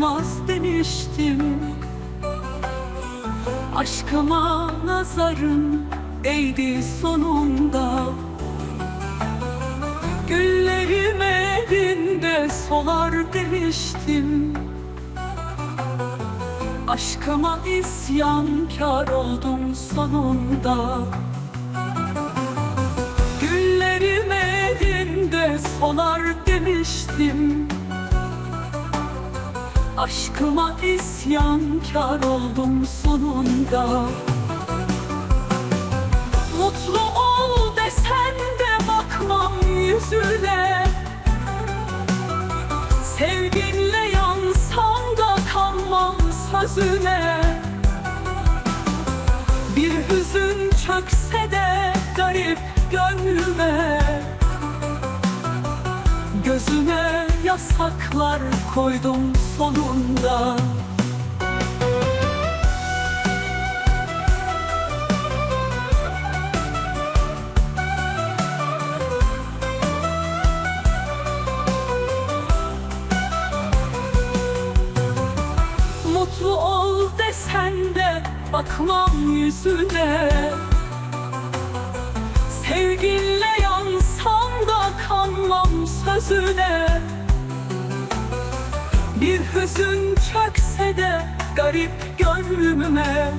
tutmaz demiştim. Aşkıma nazarın değdi sonunda. Güllerim elinde solar demiştim. Aşkıma isyankar oldum sonunda. Güllerim elinde solar demiştim Aşkıma isyankar oldum sonunda. Mutlu ol desen de bakmam yüzüne. Sevginle yansan da kanmam sözüne. Bir hüzün çökse de garip gönlüme. Gözüme yasaklar koydum sonunda. Mutlu ol desen de bakmam yüzüne. Sevginle yansan da kanmam sözüne Bir hüzün çökse de garip gönlüme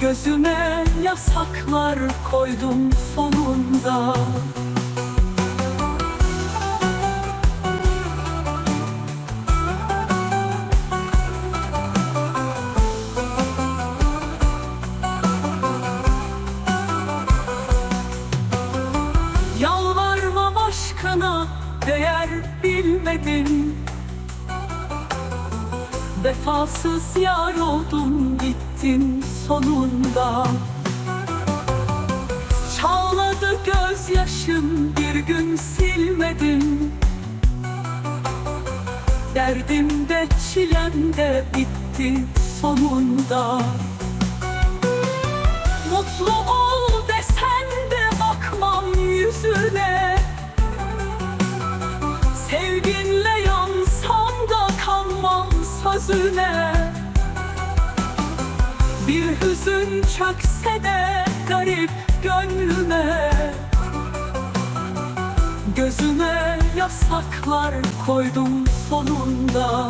Gözüme yasaklar koydum sonunda değer bilmedin. Vefasız yar oldum gittin sonunda. Çağladı gözyaşım bir gün silmedim Derdimde çilemde bitti sonunda. Mutlu ol sözüne Bir hüzün çökse de garip gönlüme. Gözüme yasaklar koydum sonunda